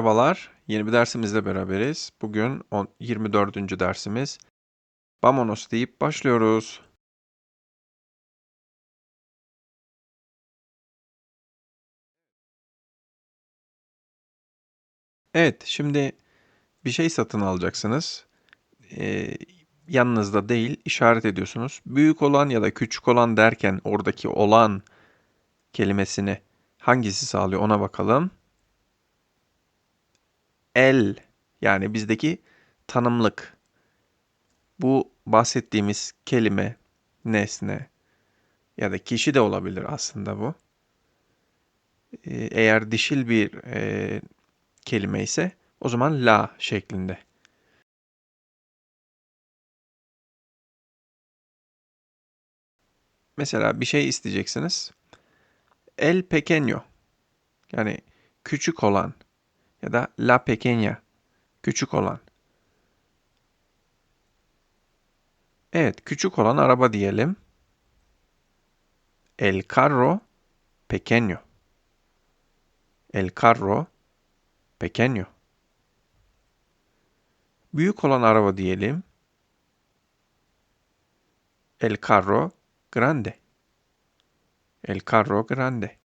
Merhabalar, yeni bir dersimizle beraberiz. Bugün on- 24. dersimiz. Vamonos deyip başlıyoruz. Evet, şimdi bir şey satın alacaksınız. Ee, yanınızda değil, işaret ediyorsunuz. Büyük olan ya da küçük olan derken oradaki olan kelimesini hangisi sağlıyor ona bakalım. El yani bizdeki tanımlık. Bu bahsettiğimiz kelime, nesne ya da kişi de olabilir aslında bu. Ee, Eğer dişil bir e, kelime ise o zaman la şeklinde. Mesela bir şey isteyeceksiniz. El pequeño yani küçük olan ya da la pequeña küçük olan. Evet, küçük olan araba diyelim. El carro pequeño. El carro pequeño. Büyük olan araba diyelim. El carro grande. El carro grande.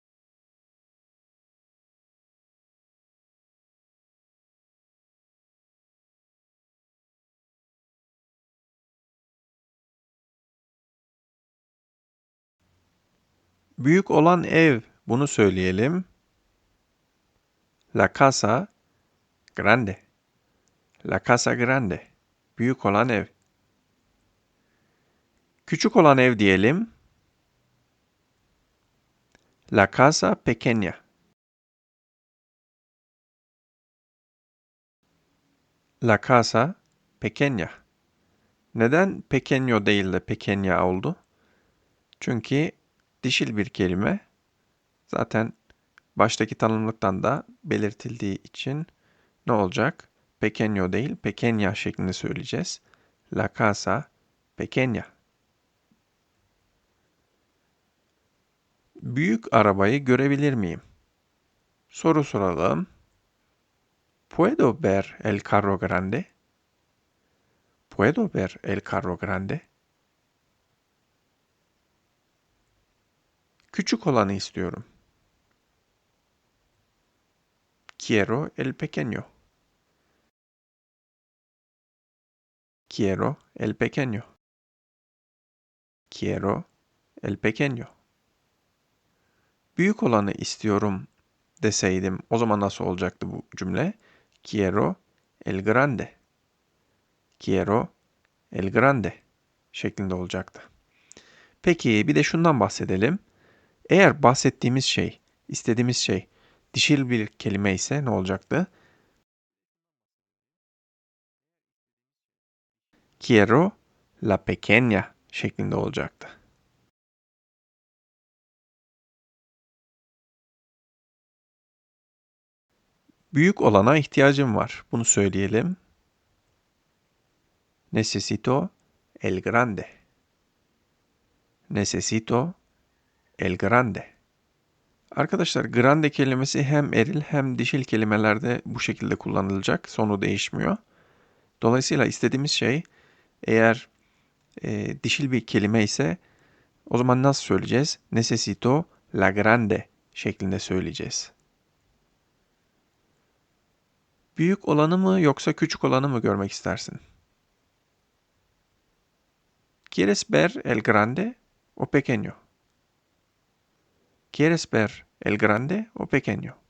Büyük olan ev, bunu söyleyelim. La casa grande. La casa grande. Büyük olan ev. Küçük olan ev diyelim. La casa pequeña. La casa pequeña. Neden pequeño değil de pequeña oldu? Çünkü dişil bir kelime. Zaten baştaki tanımlıktan da belirtildiği için ne olacak? Pequeño değil, pequeña şeklinde söyleyeceğiz. La casa pequeña. Büyük arabayı görebilir miyim? Soru soralım. ¿Puedo ver el carro grande? ¿Puedo ver el carro grande? Küçük olanı istiyorum. Quiero el pequeño. Quiero el pequeño. Quiero el pequeño. Büyük olanı istiyorum deseydim o zaman nasıl olacaktı bu cümle? Quiero el grande. Quiero el grande şeklinde olacaktı. Peki bir de şundan bahsedelim. Eğer bahsettiğimiz şey, istediğimiz şey dişil bir kelime ise ne olacaktı? Quiero la pequeña şeklinde olacaktı. Büyük olana ihtiyacım var. Bunu söyleyelim. Necesito el grande. Necesito el grande. Arkadaşlar grande kelimesi hem eril hem dişil kelimelerde bu şekilde kullanılacak. Sonu değişmiyor. Dolayısıyla istediğimiz şey eğer e, dişil bir kelime ise o zaman nasıl söyleyeceğiz? Necesito la grande şeklinde söyleyeceğiz. Büyük olanı mı yoksa küçük olanı mı görmek istersin? ¿Quieres ver el grande o pequeño? ¿Quieres ver el grande o pequeño?